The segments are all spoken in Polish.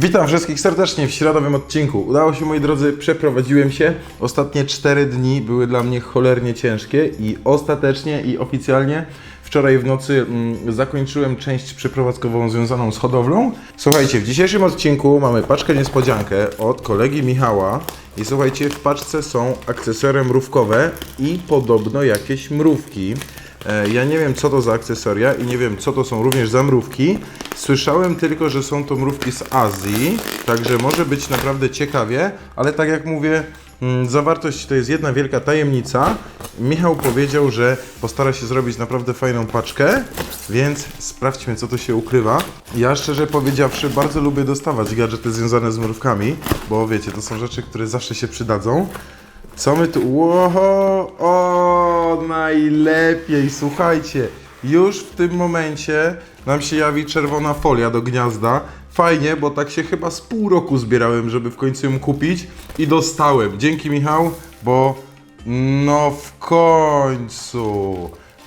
Witam wszystkich serdecznie w środowym odcinku. Udało się, moi drodzy, przeprowadziłem się. Ostatnie 4 dni były dla mnie cholernie ciężkie i ostatecznie i oficjalnie wczoraj w nocy mm, zakończyłem część przeprowadzkową związaną z hodowlą. Słuchajcie, w dzisiejszym odcinku mamy paczkę niespodziankę od kolegi Michała. I słuchajcie, w paczce są akcesoria mrówkowe i podobno jakieś mrówki. E, Ja nie wiem, co to za akcesoria i nie wiem, co to są również za mrówki. Słyszałem tylko, że są to mrówki z Azji, także może być naprawdę ciekawie, ale tak jak mówię, mm, zawartość to jest jedna wielka tajemnica. Michał powiedział, że postara się zrobić naprawdę fajną paczkę, więc sprawdźmy, co tu się ukrywa. Ja szczerze powiedziawszy, bardzo lubię dostawać gadżety związane z mrówkami, bo wiecie, to są rzeczy, które zawsze się przydadzą. Co my tu. Łoho! O, najlepiej! Słuchajcie, już w tym momencie nam się jawi czerwona folia do gniazda. Fajnie, bo tak się chyba z pół roku zbierałem, żeby w końcu ją kupić i dostałem. Dzięki Michał, bo no w końcu.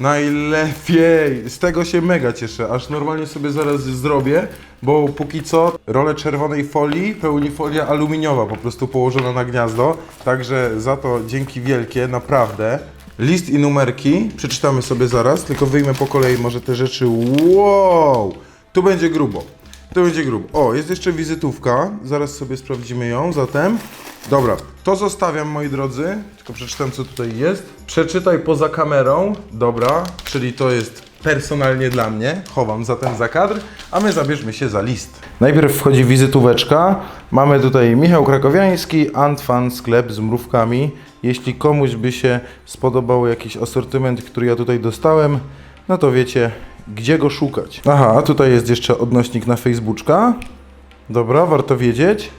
Najlepiej! Z tego się mega cieszę, aż normalnie sobie zaraz zrobię, bo póki co rolę czerwonej folii pełni folia aluminiowa, po prostu położona na gniazdo. Także za to dzięki wielkie, naprawdę. List i numerki przeczytamy sobie zaraz, tylko wyjmę po kolei może te rzeczy. Wow! Tu będzie grubo. To będzie grubo. O, jest jeszcze wizytówka. Zaraz sobie sprawdzimy ją. Zatem, dobra, to zostawiam moi drodzy. Tylko przeczytam, co tutaj jest. Przeczytaj poza kamerą. Dobra, czyli to jest personalnie dla mnie. Chowam zatem za kadr, a my zabierzmy się za list. Najpierw wchodzi wizytóweczka. Mamy tutaj Michał Krakowiański, Antfan, sklep z mrówkami. Jeśli komuś by się spodobał jakiś asortyment, który ja tutaj dostałem, no to wiecie, gdzie go szukać. Aha, tutaj jest jeszcze odnośnik na Facebooka. Dobra, warto wiedzieć.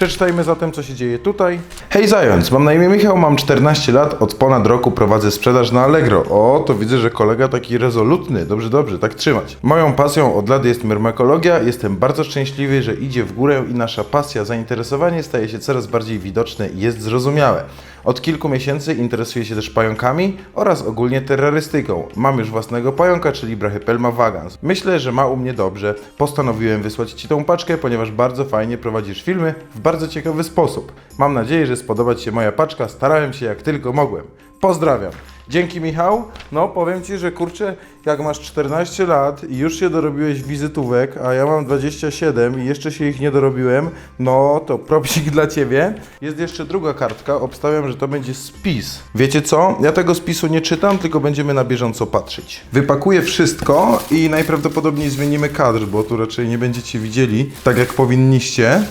Przeczytajmy zatem, co się dzieje tutaj. Hej Zając, mam na imię Michał, mam 14 lat, od ponad roku prowadzę sprzedaż na Allegro. O, to widzę, że kolega taki rezolutny. Dobrze, dobrze, tak trzymać. Moją pasją od lat jest myrmekologia. Jestem bardzo szczęśliwy, że idzie w górę i nasza pasja, zainteresowanie staje się coraz bardziej widoczne i jest zrozumiałe. Od kilku miesięcy interesuję się też pająkami oraz ogólnie terrorystyką. Mam już własnego pająka, czyli Brachypelma vagans. Myślę, że ma u mnie dobrze. Postanowiłem wysłać Ci tą paczkę, ponieważ bardzo fajnie prowadzisz filmy w bardzo ciekawy sposób. Mam nadzieję, że spodoba Ci się moja paczka. Starałem się jak tylko mogłem. Pozdrawiam. Dzięki Michał. No powiem Ci, że kurczę, jak masz 14 lat i już się dorobiłeś wizytówek, a ja mam 27 i jeszcze się ich nie dorobiłem, no to propsik dla Ciebie. Jest jeszcze druga kartka, obstawiam, że to będzie spis. Wiecie co? Ja tego spisu nie czytam, tylko będziemy na bieżąco patrzeć. Wypakuję wszystko i najprawdopodobniej zmienimy kadr, bo tu raczej nie będziecie widzieli tak jak powinniście.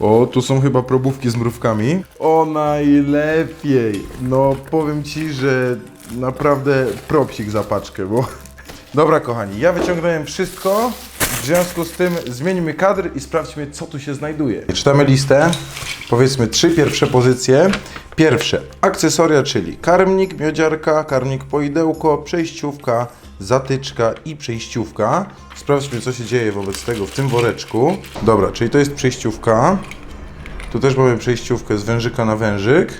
O, tu są chyba probówki z mrówkami. O, najlepiej. No, powiem Ci, że naprawdę propsik za paczkę, bo... Dobra, kochani, ja wyciągnąłem wszystko. W związku z tym zmieńmy kadr i sprawdźmy, co tu się znajduje. Czytamy listę. Powiedzmy trzy pierwsze pozycje. Pierwsze, akcesoria, czyli karmnik, miodziarka, karmnik poidełko, przejściówka, zatyczka i przejściówka. Sprawdźmy, co się dzieje wobec tego w tym woreczku. Dobra, czyli to jest przejściówka. Tu też mamy przejściówkę z wężyka na wężyk.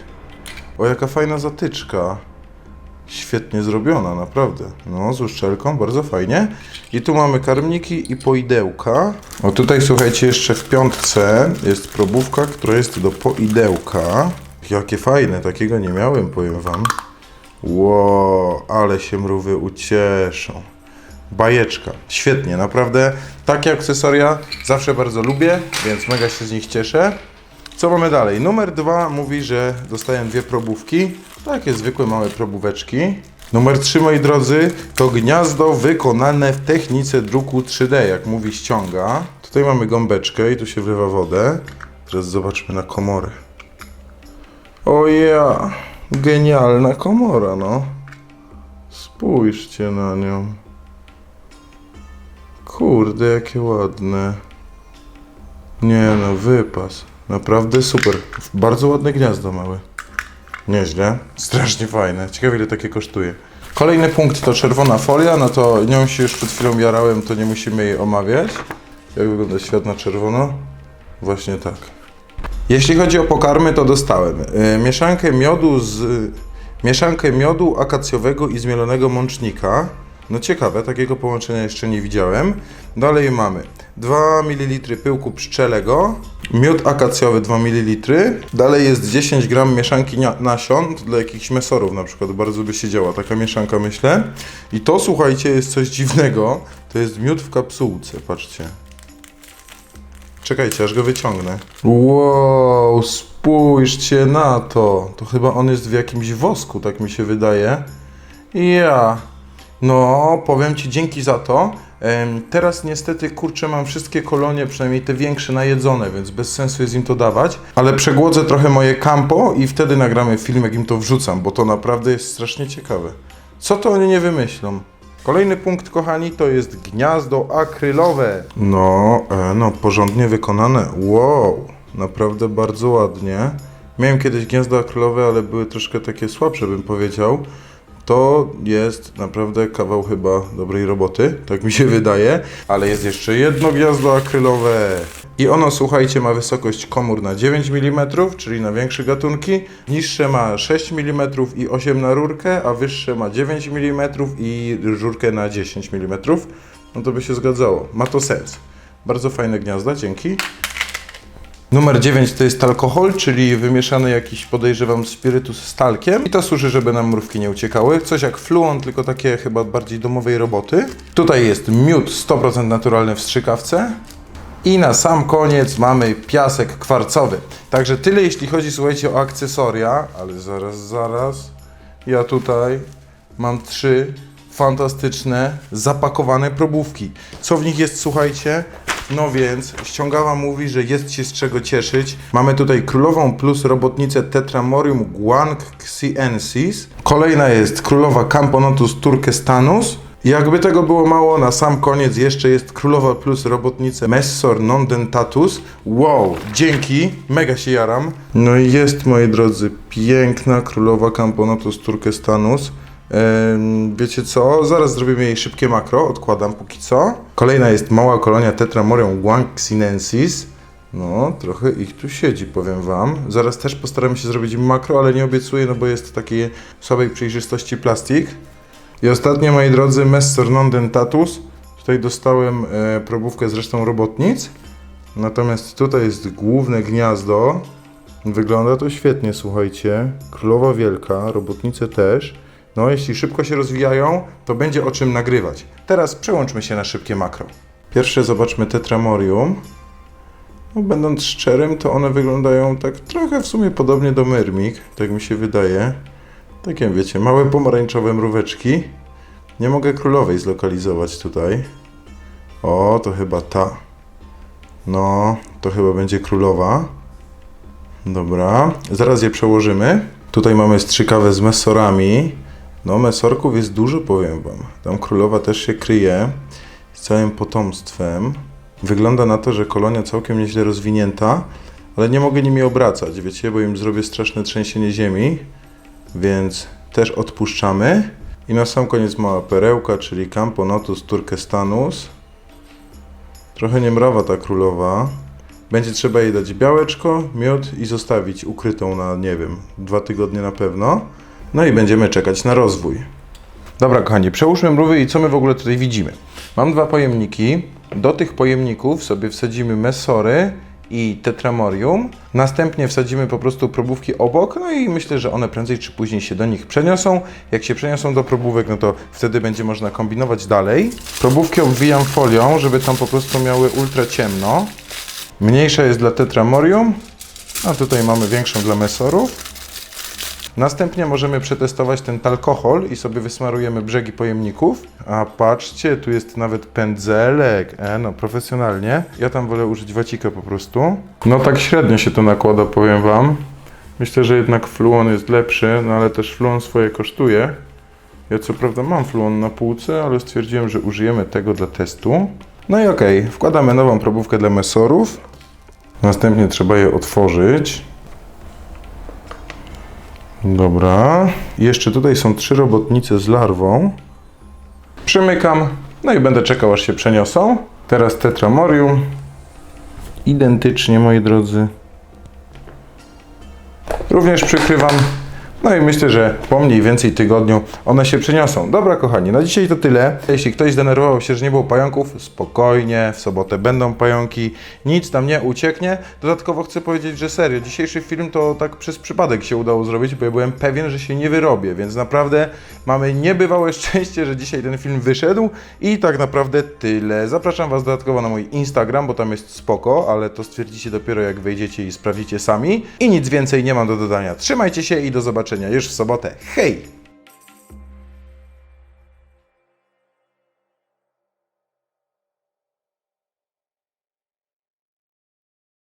O, jaka fajna zatyczka. Świetnie zrobiona, naprawdę. No, z uszczelką, bardzo fajnie. I tu mamy karmniki i poidełka. O, tutaj słuchajcie, jeszcze w piątce jest probówka, która jest do poidełka. Jakie fajne, takiego nie miałem, powiem wam. Ło, ale się mrówy ucieszą. Bajeczka. Świetnie, naprawdę. Takie akcesoria zawsze bardzo lubię, więc mega się z nich cieszę. Co mamy dalej? Numer dwa mówi, że dostaję dwie probówki. Takie zwykłe małe probóweczki. Numer 3, moi drodzy, to gniazdo wykonane w technice druku 3D, jak mówi ściąga. Tutaj mamy gąbeczkę i tu się wlewa wodę. Teraz zobaczmy na komorę. O ja, genialna komora, no. Spójrzcie na nią. Kurde, jakie ładne. Nie no, wypas. Naprawdę super. Bardzo ładne gniazdo małe. Nieźle. Strasznie fajne. Ciekawe ile takie kosztuje. Kolejny punkt to czerwona folia, no to nią się już przed chwilą jarałem, to nie musimy jej omawiać. Jak wygląda świat na czerwono? Właśnie tak. Jeśli chodzi o pokarmy, to dostałem y, mieszankę miodu z mieszankę miodu akacjowego i zmielonego mącznika. No ciekawe, takiego połączenia jeszcze nie widziałem. Dalej mamy 2 ml pyłku pszczelego, miód akacjowy 2 ml, dalej jest 10 gram mieszanki nasion dla jakichś mesorów na przykład, bardzo by się działa taka mieszanka myślę. I to słuchajcie jest coś dziwnego, to jest miód w kapsułce, patrzcie. Czekajcie, aż go wyciągnę. Wow, spójrzcie na to. To chyba on jest w jakimś wosku, tak mi się wydaje. Ja. No, powiem Ci dzięki za to. Teraz niestety, kurczę, mam wszystkie kolonie, przynajmniej te większe, najedzone, więc bez sensu jest im to dawać. Ale przegłodzę trochę moje campo i wtedy nagramy film, jak im to wrzucam, bo to naprawdę jest strasznie ciekawe. Co to oni nie wymyślą? Kolejny punkt, kochani, to jest gniazdo akrylowe. No, e, no, porządnie wykonane. Wow, naprawdę bardzo ładnie. Miałem kiedyś gniazdo akrylowe, ale były troszkę takie słabsze, bym powiedział. To jest naprawdę kawał chyba dobrej roboty, tak mi się wydaje. Ale jest jeszcze jedno gniazdo akrylowe. I ono, słuchajcie, ma wysokość komór na 9 mm, czyli na większe gatunki. Niższe ma 6 mm i 8 na rurkę, a wyższe ma 9 mm i rurkę na 10 mm. No to by się zgadzało. Ma to sens. Bardzo fajne gniazda, dzięki. Numer 9 to jest alkohol, czyli wymieszany jakiś, podejrzewam, spirytus z talkiem. I to służy, żeby nam mrówki nie uciekały. Coś jak fluon, tylko takie chyba bardziej domowej roboty. Tutaj jest miód 100% naturalny w strzykawce. I na sam koniec mamy piasek kwarcowy. Także tyle jeśli chodzi, słuchajcie, o akcesoria. Ale zaraz, zaraz. Ja tutaj mam trzy fantastyczne, zapakowane probówki. Co w nich jest, słuchajcie? No więc, ściągawa mówi, że jest się z czego cieszyć. Mamy tutaj królową plus robotnicę Tetramorium Guang Xiensis. Kolejna jest królowa Camponotus turkestanus. Jakby tego było mało, na sam koniec jeszcze jest królowa plus robotnicę Messor non dentatus. Wow, dzięki, mega się jaram. No i jest, moi drodzy, piękna królowa Camponotus turkestanus. Wiecie co? Zaraz zrobimy jej szybkie makro, odkładam póki co. Kolejna jest mała kolonia Tetramorium guangxinensis. No, trochę ich tu siedzi, powiem wam. Zaraz też postaramy się zrobić im makro, ale nie obiecuję, no bo jest taki słabej przejrzystości plastik. I ostatnie, moi drodzy, Messor non dentatus. Tutaj dostałem e, probówkę z resztą robotnic. Natomiast tutaj jest główne gniazdo. Wygląda to świetnie, słuchajcie. Królowa wielka, robotnice też. No, jeśli szybko się rozwijają, to będzie o czym nagrywać. Teraz przełączmy się na szybkie makro. Pierwsze zobaczmy Tetramorium. No, będąc szczerym, to one wyglądają tak trochę w sumie podobnie do Myrmik, tak mi się wydaje. Takie wiecie, małe pomarańczowe mróweczki. Nie mogę królowej zlokalizować tutaj. O, to chyba ta. No, to chyba będzie królowa. Dobra, zaraz je przełożymy. Tutaj mamy strzykawę z mesorami. No, mesorków jest dużo, powiem wam. Tam królowa też się kryje z całym potomstwem. Wygląda na to, że kolonia całkiem nieźle rozwinięta, ale nie mogę nimi obracać, wiecie, bo im zrobię straszne trzęsienie ziemi, więc też odpuszczamy. I na sam koniec mała perełka, czyli Camponotus turkestanus. Trochę niemrawa ta królowa. Będzie trzeba jej dać białeczko, miód i zostawić ukrytą na, nie wiem, dwa tygodnie na pewno. No i będziemy czekać na rozwój. Dobra, kochani, przełóżmy mrówy i co my w ogóle tutaj widzimy? Mam dwa pojemniki. Do tych pojemników sobie wsadzimy mesory i tetramorium. Następnie wsadzimy po prostu probówki obok, no i myślę, że one prędzej czy później się do nich przeniosą. Jak się przeniosą do probówek, no to wtedy będzie można kombinować dalej. Probówki obwijam folią, żeby tam po prostu miały ultra ciemno. Mniejsza jest dla tetramorium, a tutaj mamy większą dla mesorów. Następnie możemy przetestować ten alkohol i sobie wysmarujemy brzegi pojemników. A patrzcie, tu jest nawet pędzelek. E, no, profesjonalnie. Ja tam wolę użyć wacika po prostu. No tak średnio się to nakłada, powiem Wam. Myślę, że jednak fluon jest lepszy, no ale też fluon swoje kosztuje. Ja co prawda mam fluon na półce, ale stwierdziłem, że użyjemy tego dla testu. No i okej, wkładamy nową probówkę dla mesorów. Następnie trzeba je otworzyć. Dobra. Jeszcze tutaj są trzy robotnice z larwą. Przymykam. No i będę czekał, aż się przeniosą. Teraz tetramorium. Identycznie, moi drodzy. Również przykrywam No i myślę, że po mniej więcej tygodniu one się przeniosą. Dobra, kochani, na dzisiaj to tyle. Jeśli ktoś zdenerwował się, że nie było pająków, spokojnie, w sobotę będą pająki, nic tam nie ucieknie. Dodatkowo chcę powiedzieć, że serio, dzisiejszy film to tak przez przypadek się udało zrobić, bo ja byłem pewien, że się nie wyrobię, więc naprawdę mamy niebywałe szczęście, że dzisiaj ten film wyszedł i tak naprawdę tyle. Zapraszam Was dodatkowo na mój Instagram, bo tam jest spoko, ale to stwierdzicie dopiero jak wejdziecie i sprawdzicie sami. I nic więcej nie mam do dodania. Trzymajcie się i do zobaczenia już w sobotę. Hej!